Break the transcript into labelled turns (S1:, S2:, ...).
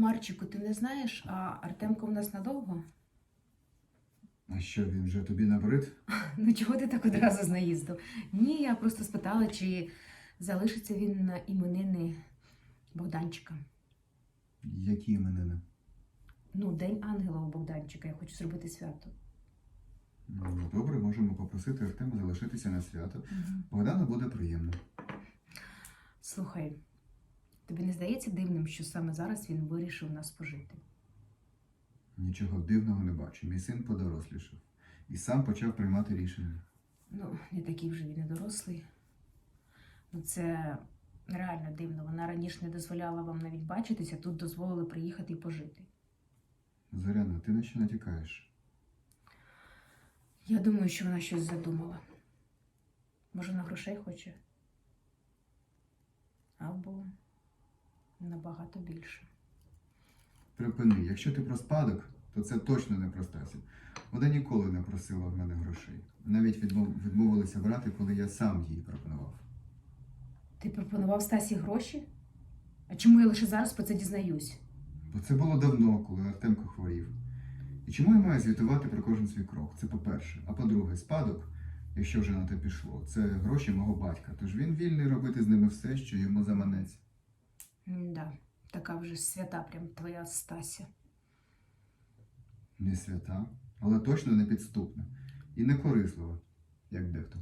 S1: Марчику, ти не знаєш, а Артемко в нас надовго?
S2: А що він вже тобі набрид?
S1: Ну чого ти так одразу з наїзду? Ні, я просто спитала, чи залишиться він на іменини Богданчика.
S2: Які іменини?
S1: Ну, День ангела у Богданчика. Я хочу зробити свято.
S2: Ну, добре, можемо попросити Артема залишитися на свято. Богдану буде приємно.
S1: Слухай, не здається дивним, що саме зараз він вирішив нас пожити?
S2: Нічого дивного не бачу. Мій син подорослішав і сам почав приймати рішення.
S1: Ну, не такий вже він і дорослий. Ну, це реально дивно. Вона раніше не дозволяла вам навіть бачитися, тут дозволили приїхати і пожити.
S2: Зоряна, ти на що натякаєш?
S1: Я думаю, що вона щось задумала. Може, на грошей хоче? Або набагато більше.
S2: Припини, якщо ти про спадок, то це точно не про Стасі. Вона ніколи не просила в мене грошей. Навіть відмов- відмовилася брати, коли я сам їй пропонував.
S1: Ти пропонував Стасі гроші? А чому я лише зараз про це дізнаюсь?
S2: Бо це було давно, коли Артемко хворів. І чому я маю звітувати про кожен свій крок? Це по-перше. А по-друге, спадок, якщо вже на те пішло, це гроші мого батька. Тож він вільний робити з ними все, що йому заманеться.
S1: Да, така вже свята, прям твоя Стася.
S2: Не свята, але точно не підступна. І не корислива, як дехто.